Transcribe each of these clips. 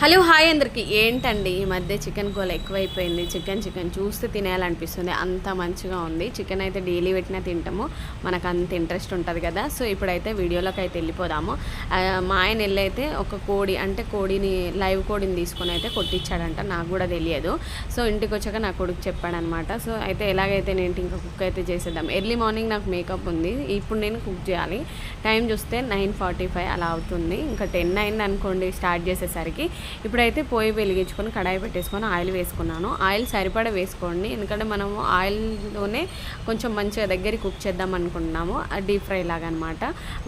Hello hi అందరికి. ఏంటండి ఈ మధ్య చికెన్ గోల ఎక్కువైపోయింది? చికెన్ చికెన్ చూస్తే తినేయాలనిపిస్తుంది. అంత మంచిగా ఉంది. చికెన్ అయితే డైలీ పెట్టినా తింటాము. మనకు అంత ఇంట్రెస్ట్ ఉంటుంది కదా. సో ఇప్పుడైతే వీడియోలోకి అయితే వెళ్ళిపోదాము. మా ఆయన వెళ్ళైతే ఒక కోడి అంటే కోడిని లైవ్ కోడిని తీసుకొని అయితే కొట్టించాడంట. నాకు కూడా తెలియదు. సో ఇంటికి వచ్చాక నా కొడుకు చెప్పాడనమాట. సో అయితే ఎలాగైతే నేను ఇంకా కుక్ అయితే చేసేద్దాం. ఎర్లీ మార్నింగ్ నాకు మేకప్ ఉంది. ఇప్పుడు నేను కుక్ చేయాలి. టైం చూస్తే నైన్ ఫార్టీ ఫైవ్ అలా అవుతుంది. ఇంకా టెన్ అయింది అనుకోండి స్టార్ట్ చేసేసరికి. ఇప్పుడైతే పొయ్యి వెలిగించుకొని కడాయి పెట్టేసుకొని ఆయిల్ వేసుకున్నాను. ఆయిల్ సరిపడా వేసుకోండి. ఎందుకంటే మనము ఆయిల్లోనే కొంచెం మంచిగా దగ్గరికి కుక్ చేద్దాం అనుకుంటున్నాము. డీప్ ఫ్రై లాగా అనమాట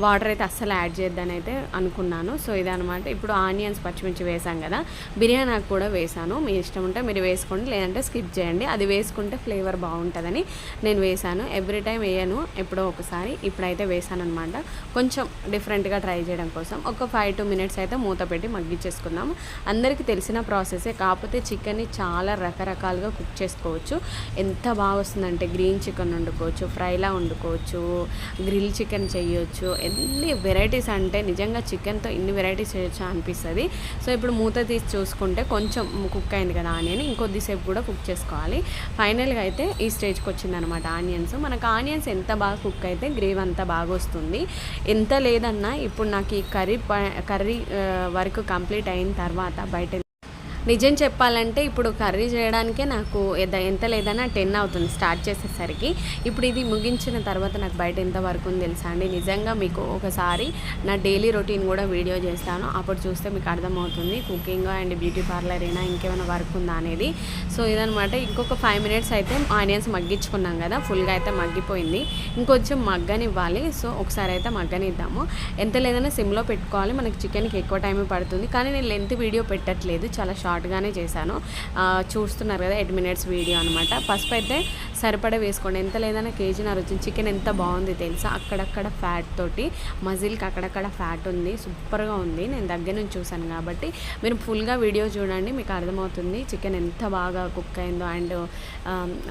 వాటర్ అయితే అస్సలు యాడ్ చేద్దాని అయితే అనుకున్నాను. సో ఇదనమాట. ఇప్పుడు ఆనియన్స్ పచ్చిమిర్చి వేసాం కదా. బిర్యానీ ఆకు కూడా వేసాను. మీ ఇష్టం ఉంటే మీరు వేసుకోండి. లేదంటే స్కిప్ చేయండి. అది వేసుకుంటే ఫ్లేవర్ బాగుంటుందని నేను వేసాను. ఎవ్రీ టైం వేయను. ఎప్పుడో ఒకసారి ఇప్పుడైతే వేసాను అనమాట కొంచెం డిఫరెంట్గా ట్రై చేయడం కోసం. ఒక ఫైవ్ టూ మినిట్స్ అయితే మూత పెట్టి మగ్గించేసుకుందాం అందరికీ తెలిసిన ప్రాసెసే. కాకపోతే చికెన్ని చాలా రకరకాలుగా కుక్ చేసుకోవచ్చు. ఎంత బాగా వస్తుందంటే గ్రీన్ చికెన్ వండుకోవచ్చు ఫ్రైలా వండుకోవచ్చు గ్రిల్ చికెన్ చేయొచ్చు. ఎన్ని వెరైటీస్ అంటే నిజంగా చికెన్తో ఇన్ని వెరైటీస్ చేయొచ్చు అనిపిస్తుంది. సో ఇప్పుడు మూత తీసి చూసుకుంటే కొంచెం కుక్ అయింది కదా ఆనియన్. ఇంకొద్దిసేపు కూడా కుక్ చేసుకోవాలి. ఫైనల్గా అయితే ఈ స్టేజ్కి వచ్చిందనమాట ఆనియన్స్. మనకు ఆనియన్స్ ఎంత బాగా కుక్ అయితే గ్రేవీ అంత బాగా వస్తుంది ఎంత లేదన్నా ఇప్పుడు నాకు ఈ కర్రీ ప- కర్రీ వరకు కంప్లీట్ అయిన తర్వాత బయట నిజం చెప్పాలంటే ఇప్పుడు కర్రీ చేయడానికే నాకు ఎంత లేదన్నా టెన్ అవుతుంది స్టార్ట్ చేసేసరికి. ఇప్పుడు ఇది ముగించిన తర్వాత నాకు బయట ఎంత వర్క్ ఉంది తెలుసా అండి? నిజంగా మీకు ఒకసారి నా డైలీ రొటీన్ కూడా వీడియో చేస్తాను. అప్పుడు చూస్తే మీకు అర్థమవుతుంది కుకింగ్ అండ్ బ్యూటీ పార్లర్ అయినా ఇంకేమైనా వర్క్ ఉందా అనేది. సో ఇదనమాట ఇంకొక ఫైవ్ మినిట్స్ అయితే ఆనియన్స్ మగ్గించుకున్నాం కదా ఫుల్గా అయితే మగ్గిపోయింది. ఇంకొంచెం మగ్గనివ్వాలి. సో ఒకసారి అయితే మగ్గనిద్దాము. ఎంత లేదన్నా సిమ్లో పెట్టుకోవాలి. మనకి చికెన్కి ఎక్కువ టైం పడుతుంది. కానీ నేను లెంత్ వీడియో పెట్టట్లేదు. చాలా షార్ట్గానే చేశాను. చూస్తున్నారు కదా ఎయిట్ మినిట్స్ వీడియో అనమాట పసుపు అయితే సరిపడా వేసుకోండి. ఎంత లేదన్నా కేజీన్నర వచ్చింది. చికెన్ ఎంత బాగుంది తెలుసా? అక్కడక్కడ ఫ్యాట్ తోటి మజిల్కి అక్కడక్కడ ఫ్యాట్ ఉంది. సూపర్గా ఉంది. నేను దగ్గర నుంచి చూశాను కాబట్టి. మీరు ఫుల్గా వీడియో చూడండి మీకు అర్థమవుతుంది చికెన్ ఎంత బాగా కుక్ అయిందో అండ్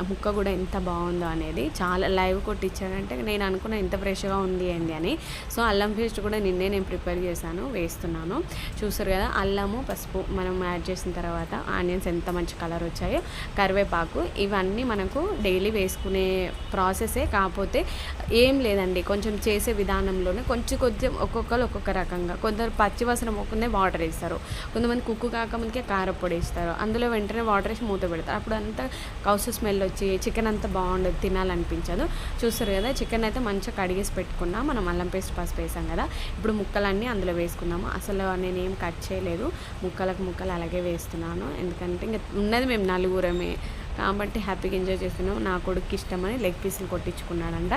ముక్క కూడా ఎంత బాగుందో అనేది. చాలా లైవ్ కొట్టించాడంటే నేను అనుకున్న ఎంత ఫ్రెష్గా ఉంది ఏంది అని. సో అల్లం పేస్ట్ కూడా నిన్నే నేను ప్రిపేర్ చేశాను వేస్తున్నాను. చూసారు కదా అల్లము పసుపు మనం యాడ్ చేసిన తర్వాత ఆనియన్స్ ఎంత మంచి కలర్ వచ్చాయో కరివేపాకు ఇవన్నీ మనకు డైలీ వేసుకునే ప్రాసెసే. కాకపోతే ఏం లేదండి కొంచెం చేసే విధానంలోనే కొంచెం కొంచెం ఒక్కొక్కరు ఒక్కొక్క రకంగా. కొందరు పచ్చివాసన మొక్కుందే వాటర్ వేస్తారు. కొంతమంది కుక్కు కాకముందుకే కారపొడి వేస్తారు. అందులో వెంటనే వాటర్ వేసి మూత పెడతారు. అప్పుడు అంతా కౌసు స్మెల్ వచ్చి చికెన్ అంతా బాగుండదు తినాలనిపించదు. చూస్తారు కదా చికెన్ అయితే మంచిగా కడిగేసి పెట్టుకున్నా. మనం అల్లం పేస్ట్ పసుపు వేసాం కదా. ఇప్పుడు ముక్కలన్నీ అందులో వేసుకున్నాము అసలు నేనేం కట్ చేయలేదు. ముక్కలకు ముక్కలు అలాగే చేస్తున్నాను. ఎందుకంటే ఇంకా ఉన్నది మేము నలుగురమే. కాబట్టి హ్యాపీగా ఎంజాయ్ చేస్తున్నాం. నా కొడుకు ఇష్టమని లెగ్ పీసులు కొట్టించుకున్నాడంట.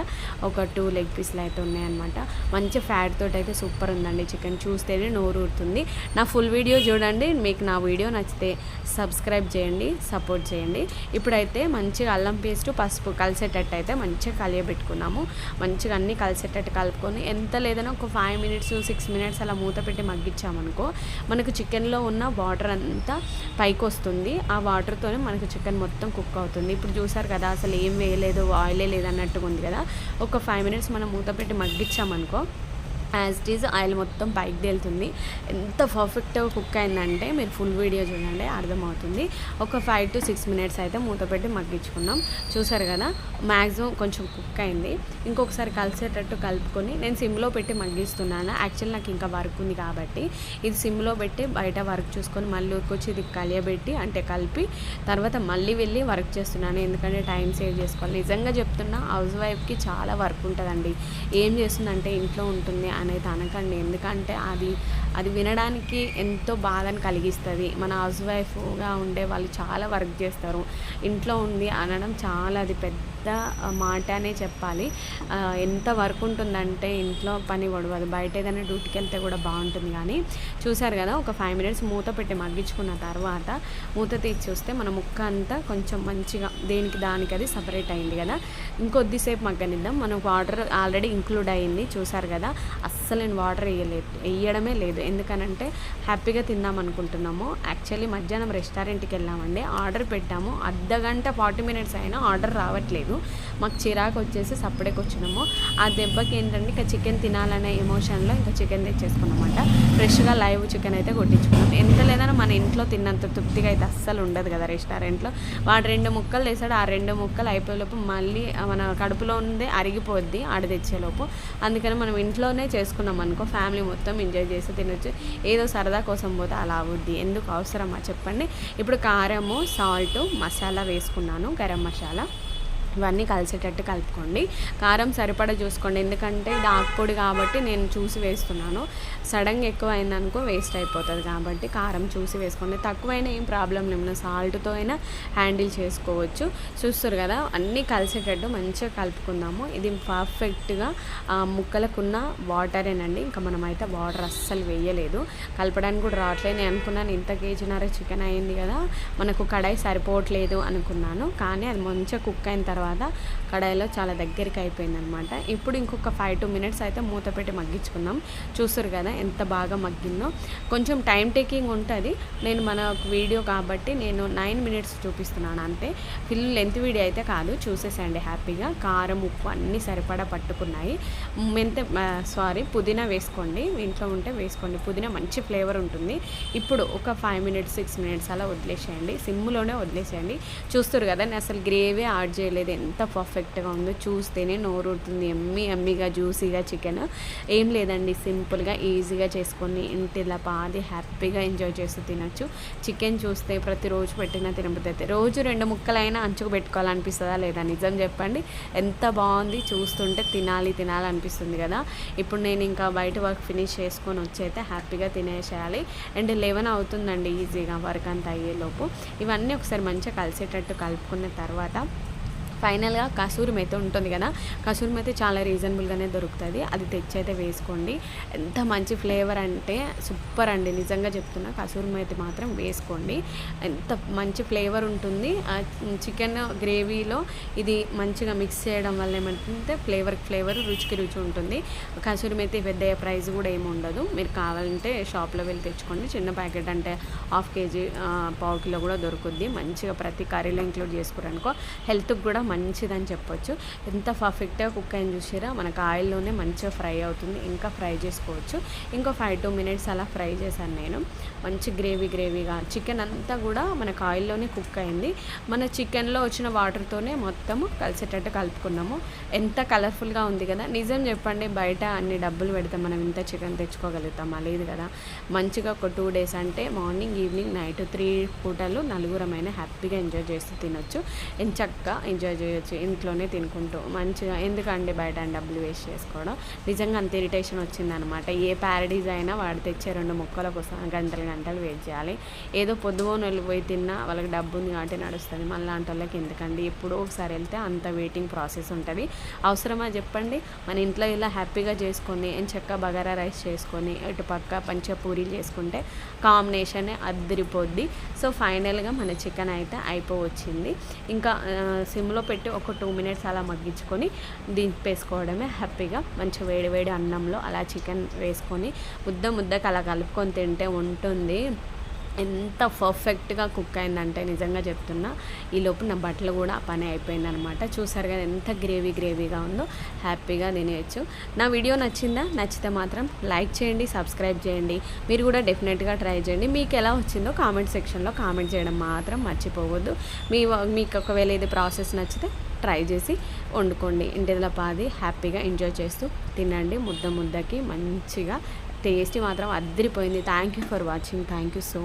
ఒక టూ లెగ్ పీసులు అయితే ఉన్నాయన్నమాట. మంచి ఫ్యాట్ తోటి అయితే సూపర్ ఉందండి చికెన్. చూస్తేనే నోరు ఊరుతుంది. నా ఫుల్ వీడియో చూడండి. మీకు నా వీడియో నచ్చితే సబ్స్క్రైబ్ చేయండి సపోర్ట్ చేయండి. ఇప్పుడైతే మంచిగా అల్లం పేస్ట్ పసుపు కలిసేటట్టు అయితే మంచిగా కలియబెట్టుకున్నాము మంచిగా అన్నీ కలిసేటట్టు కలుపుకొని ఎంత లేదన్నా ఒక ఫైవ్ మినిట్స్ సిక్స్ మినిట్స్ అలా మూత పెట్టి మగ్గించామనుకో మనకు చికెన్లో ఉన్న వాటర్ అంతా పైకి వస్తుంది ఆ వాటర్తోనే మనకు చికెన్ మొత్తం కుక్ అవుతుంది. ఇప్పుడు చూసారు కదా అసలు ఏం వేయలేదు ఆయిలే లేదన్నట్టుగా ఉంది కదా. ఒక ఫైవ్ మినిట్స్ మనం మూత పెట్టి మగ్గించామనుకో యాజ్ ఇట్ ఈజ్ ఆయిల్ మొత్తం పైకి తేలుతుంది. ఎంత పర్ఫెక్ట్గా కుక్ అయిందంటే మీరు ఫుల్ వీడియో చూడండి అర్థమవుతుంది. ఒక ఫైవ్ టు సిక్స్ మినిట్స్ అయితే మూత పెట్టి మగ్గించుకున్నాం. చూసారు కదా మ్యాక్సిమం కొంచెం కుక్ అయింది. ఇంకొకసారి కలిసేటట్టు కలుపుకొని నేను సిమ్లో పెట్టి మగ్గిస్తున్నాను. యాక్చువల్ నాకు ఇంకా వర్క్ ఉంది కాబట్టి ఇది సిమ్లో పెట్టి బయట వర్క్ చూసుకొని మళ్ళీ వచ్చి ఇది కలియబెట్టి అంటే కలిపి తర్వాత మళ్ళీ వెళ్ళి వర్క్ చేస్తున్నాను. ఎందుకంటే టైం సేవ్ చేసుకోవాలి. నిజంగా చెప్తున్నా హౌస్ వైఫ్కి చాలా వర్క్ ఉంటుందండి. ఏం చేస్తుందంటే ఇంట్లో ఉంటుంది అనేది అనకండి. ఎందుకంటే అది అది వినడానికి ఎంతో బాధను కలిగిస్తుంది. మన హౌస్ వైఫ్గా ఉండే వాళ్ళు చాలా వర్క్ చేస్తారు. ఇంట్లో ఉంది అనడం చాలా అది పెద్ద మాట అనే చెప్పాలి ఎంత వర్క్ ఉంటుందంటే ఇంట్లో పని పడవదు బయట ఏదైనా డ్యూటీకి వెళ్తే కూడా బాగుంటుంది కానీ చూసారు కదా ఒక ఫైవ్ మినిట్స్ మూత పెట్టి మగ్గించుకున్న తర్వాత మూత తీసి చూస్తే మన ముక్క అంతా కొంచెం మంచిగా దేనికి దానికి అది సపరేట్ అయింది కదా. ఇంకొద్దిసేపు మగ్గనిద్దాం. మనకు వాటర్ ఆల్రెడీ ఇంక్లూడ్ అయింది. చూసారు కదా అస్సలు అస్సలు నేను వాటర్ వేయలేదు వేయడమే లేదు. ఎందుకనంటే హ్యాపీగా తిందాం అనుకుంటున్నాము యాక్చువల్లీ మధ్యాహ్నం రెస్టారెంట్కి వెళ్ళామండి ఆర్డర్ పెట్టాము. అర్ధ గంట ఫార్టీ మినిట్స్ అయినా ఆర్డర్ రావట్లేదు. మాకు చిరాకు వచ్చేసి సప్పుడేకి వచ్చినాము. ఆ దెబ్బకి ఏంటంటే ఇంకా చికెన్ తినాలనే ఎమోషన్లో ఇంకా చికెన్ తెచ్చేసుకున్నామంట. ఫ్రెష్గా లైవ్ చికెన్ అయితే కొట్టించుకున్నాం. ఎంత లేదన్నా మన ఇంట్లో తిన్నంత తృప్తిగా అయితే అస్సలు ఉండదు కదా రెస్టారెంట్లో. వాడు రెండు ముక్కలు తెస్తాడు. ఆ రెండు ముక్కలు అయిపోయేలోపు మళ్ళీ మన కడుపులో ఉందే అరిగిపోద్ది ఆడ తెచ్చేలోపు. అందుకని మనం ఇంట్లోనే చేసుకున్నాం అనుకో ఫ్యామిలీ మొత్తం ఎంజాయ్ చేసి తినొచ్చు. ఏదో సరదా కోసం పోతే అలా అవుద్ది. ఎందుకు అవసరమా చెప్పండి. ఇప్పుడు కారము సాల్ట్ మసాలా వేసుకున్నాను గరం మసాలా. ఇవన్నీ కలిసేటట్టు కలుపుకోండి. కారం సరిపడా చూసుకోండి. ఎందుకంటే ఇది ఆకుపొడి కాబట్టి నేను చూసి వేస్తున్నాను. సడన్గా ఎక్కువ అయిందనుకో వేస్ట్ అయిపోతుంది కాబట్టి కారం చూసి వేసుకోండి. తక్కువైనా ఏం ప్రాబ్లం లేదు. సాల్ట్తో అయినా హ్యాండిల్ చేసుకోవచ్చు. చూస్తారు కదా అన్నీ కలిసేటట్టు మంచిగా కలుపుకుందాము. ఇది పర్ఫెక్ట్గా ముక్కలకున్న వాటరేనండి. ఇంకా మనమైతే వాటర్ అస్సలు వేయలేదు. కలపడానికి కూడా రావట్లేదు. నేను అనుకున్నాను ఇంత కేజీన్నర చికెన్ అయింది కదా మనకు కడాయి సరిపోవట్లేదు అనుకున్నాను. కానీ అది మంచిగా కుక్ అయిన తర్వాత తర్వాత కడాయిలో చాలా దగ్గరికి అయిపోయిందనమాట. ఇప్పుడు ఇంకొక ఫైవ్ టూ మినిట్స్ అయితే మూత పెట్టి మగ్గించుకుందాం. చూస్తారు కదా ఎంత బాగా మగ్గిందో. కొంచెం టైం టేకింగ్ ఉంటుంది. నేను మన వీడియో కాబట్టి నేను నైన్ మినిట్స్ చూపిస్తున్నాను అంతే. ఫిల్ లెంత్ వీడియో అయితే కాదు. చూసేసండి హ్యాపీగా. కారం ఉప్పు అన్నీ సరిపడా పట్టుకున్నాయి. మెంత సారీ పుదీనా వేసుకోండి. ఇంట్లో ఉంటే వేసుకోండి. పుదీనా మంచి ఫ్లేవర్ ఉంటుంది. ఇప్పుడు ఒక ఫైవ్ మినిట్స్ సిక్స్ మినిట్స్ అలా వదిలేసేయండి. సిమ్లోనే వదిలేసేయండి. చూస్తారు కదా నేను అసలు గ్రేవీ యాడ్ చేయలేదు. ఎంత పర్ఫెక్ట్గా ఉందో చూస్తేనే నోరుతుంది ఎమ్మి ఎమ్మిగా జ్యూసీగా చికెన్ ఏం లేదండి సింపుల్గా ఈజీగా చేసుకొని ఇంటిలా పాది హ్యాపీగా ఎంజాయ్ చేస్తూ తినచ్చు. చికెన్ చూస్తే ప్రతిరోజు పెట్టినా తినబుద్ది రోజు రెండు ముక్కలైనా అంచుకు పెట్టుకోవాలనిపిస్తుందా లేదా? నిజం చెప్పండి. ఎంత బాగుంది చూస్తుంటే తినాలి తినాలి అనిపిస్తుంది కదా. ఇప్పుడు నేను ఇంకా బయట వర్క్ ఫినిష్ చేసుకొని వచ్చి అయితే హ్యాపీగా తినేసేయాలి. అండ్ లెవెన్ అవుతుందండి ఈజీగా వర్క్ అంతా అయ్యేలోపు. ఇవన్నీ ఒకసారి మంచిగా కలిసేటట్టు కలుపుకున్న తర్వాత ఫైనల్గా కసూరి మెత్త ఉంటుంది కదా కసూరి మెత్త చాలా రీజనబుల్గానే దొరుకుతుంది. అది తెచ్చి అయితే వేసుకోండి. ఎంత మంచి ఫ్లేవర్ అంటే సూపర్ అండి. నిజంగా చెప్తున్నా కసూరి మెత్త మాత్రం వేసుకోండి. ఎంత మంచి ఫ్లేవర్ ఉంటుంది. చికెన్ గ్రేవీలో ఇది మంచిగా మిక్స్ చేయడం వల్ల ఏమంటుంటే ఫ్లేవర్ ఫ్లేవర్ రుచికి రుచి ఉంటుంది. కసూరి మెత్త పెద్ద ప్రైస్ కూడా ఏమి ఉండదు. మీరు కావాలంటే షాప్లో వెళ్ళి తెచ్చుకోండి. చిన్న ప్యాకెట్ అంటే హాఫ్ కేజీ పావు కిలో కూడా దొరుకుద్ది. మంచిగా ప్రతి కర్రీలో ఇంక్లూడ్ చేసుకోరనుకో హెల్త్కి కూడా మంచిదని చెప్పొచ్చు. ఎంత పర్ఫెక్ట్గా కుక్ అయిన చూసారా మనకు ఆయిల్లోనే మంచిగా ఫ్రై అవుతుంది. ఇంకా ఫ్రై చేసుకోవచ్చు. ఇంకో ఫైవ్ టూ మినిట్స్ అలా ఫ్రై చేశాను నేను. మంచి గ్రేవీ గ్రేవీగా చికెన్ అంతా కూడా మనకు ఆయిల్లోనే కుక్ అయింది. మన చికెన్లో వచ్చిన వాటర్తోనే మొత్తము కలిసేటట్టు కలుపుకున్నాము. ఎంత కలర్ఫుల్గా ఉంది కదా. నిజం చెప్పండి బయట అన్ని డబ్బులు పెడితే మనం ఇంత చికెన్ తెచ్చుకోగలుగుతామా? లేదు కదా. మంచిగా ఒక టూ డేస్ అంటే మార్నింగ్ ఈవినింగ్ నైట్ త్రీ పూటలు నలుగురమైన హ్యాపీగా ఎంజాయ్ చేస్తూ తినొచ్చు. చక్కగా ఎంజాయ్ చేయొచ్చు ఇంట్లోనే తినుకుంటూ మంచిగా. ఎందుకండి బయట డబ్బులు వేస్ట్ చేసుకోవడం. నిజంగా అంత ఇరిటేషన్ వచ్చిందనమాట. ఏ ప్యారడీస్ అయినా వాడు తెచ్చే రెండు ముక్కల కోసం గంటలు గంటలు వెయిట్ చేయాలి. ఏదో పొద్దుగోని వెళ్ళిపోయి తిన్నా వాళ్ళకి డబ్బు ఉంది కాబట్టి నడుస్తుంది. మళ్ళీ లాంటి వాళ్ళకి ఎందుకండి? ఎప్పుడో ఒకసారి వెళ్తే అంత వెయిటింగ్ ప్రాసెస్ ఉంటుంది. అవసరమా చెప్పండి? మన ఇంట్లో ఇలా హ్యాపీగా చేసుకొని చెక్క బగారా రైస్ చేసుకొని ఇటు పక్క చేసుకుంటే కాంబినేషన్ అద్దరిపోద్ది సో ఫైనల్గా మన చికెన్ అయితే అయిపోవచ్చింది. ఇంకా సిమ్లో పెట్టి ఒక టూ మినిట్స్ అలా మగ్గించుకొని దింపేసుకోవడమే హ్యాపీగా. మంచి వేడి వేడి అన్నంలో అలా చికెన్ వేసుకొని ముద్ద ముద్దకు అలా కలుపుకొని తింటే ఉంటుంది. ఎంత పర్ఫెక్ట్గా కుక్ అయిందంటే నిజంగా చెప్తున్నా ఈ లోపు నా బట్టలు కూడా పని అయిపోయిందనమాట. చూసారు కదా ఎంత గ్రేవీ గ్రేవీగా ఉందో హ్యాపీగా తినేయచ్చు. నా వీడియో నచ్చిందా? నచ్చితే మాత్రం లైక్ చేయండి సబ్స్క్రైబ్ చేయండి. మీరు కూడా డెఫినెట్గా ట్రై చేయండి. మీకు ఎలా వచ్చిందో కామెంట్ సెక్షన్లో కామెంట్ చేయడం మాత్రం మర్చిపోవద్దు. మీ మీకు ఒకవేళ ఇది ప్రాసెస్ నచ్చితే ట్రై చేసి వండుకోండి. ఇంటిలో పాది హ్యాపీగా ఎంజాయ్ చేస్తూ తినండి. ముద్ద ముద్దకి మంచిగా టేస్ట్ మాత్రం అద్దరిపోయింది thank you for watching. Thank you so